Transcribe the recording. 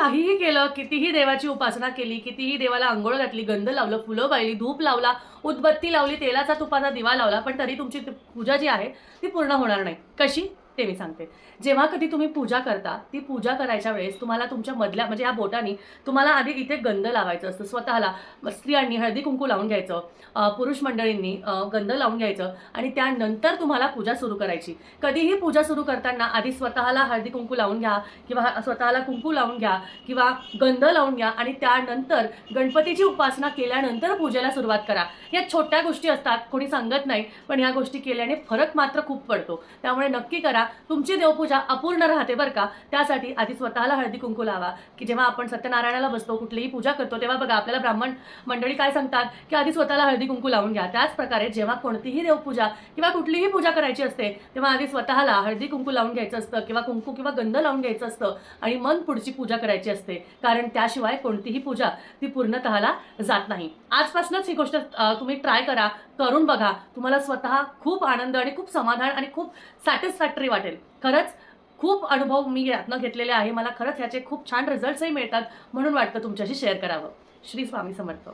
काहीही केलं कितीही देवाची उपासना केली कितीही देवाला आंघोळ घातली गंध लावलं फुलं वाहिली धूप लावला उदबत्ती लावली तेलाचा तुपाचा दिवा लावला पण तरी तुमची पूजा जी आहे ती पूर्ण होणार नाही. कशी? ते मी सांगते. जेव्हा कधी तुम्ही पूजा करता ती पूजा करायच्या वेळेस तुम्हाला तुमच्या मधल्या म्हणजे या बोटानी तुम्हाला आधी इथे गंध लावायचं असतं स्वतःला. स्त्रियांनी हळदी कुंकू लावून घ्यायचं पुरुष मंडळींनी गंध लावून घ्यायचं आणि त्यानंतर तुम्हाला पूजा सुरू करायची. कधीही पूजा सुरू करताना आधी स्वतःला हळदी कुंकू लावून घ्या किंवा स्वतःला कुंकू लावून घ्या किंवा गंध लावून घ्या आणि त्यानंतर गणपतीची उपासना केल्यानंतर पूजेला सुरुवात करा. या छोट्या गोष्टी असतात कोणी सांगत नाही पण ह्या गोष्टी केल्याने फरक मात्र खूप पडतो. त्यामुळे नक्की करा तुमची देवपूजा अपूर्ण राहते बरं का? त्यासाठी आधी स्वतःला हळदी कुंकू लावा की जेव्हा आपण सत्यनारायणाला बसतो कुठलीही पूजा करतो तेव्हा बघा आपल्याला ब्राह्मण मंडळी काय सांगतात की आधी स्वतःला हळदी कुंकू लावून घ्या. त्याच प्रकारे जेव्हा कोणतीही देवपूजा किंवा कुठलीही पूजा करायची असते तेव्हा आधी स्वतःला हळदी कुंकू लावून घ्यायचं असतं किंवा कुंकू किंवा गंध लावून घ्यायचं असतं आणि मग पुढची पूजा करायची असते. कारण त्याशिवाय कोणतीही पूजा ती पूर्णतःला जात नाही. आजपासूनच ही गोष्ट तुम्ही ट्राय करा करून बघा. तुम्हाला स्वतः खूप आनंद आणि खूप समाधान आणि खूप सॅटिस्फॅक्टरी वाटेल. खरंच खूप अनुभव मी यातनं घेतलेले आहे. मला खरंच ह्याचे खूप छान रिझल्ट्सही मिळतात म्हणून वाटतं तुमच्याशी शेअर करावं. श्री स्वामी समर्थ.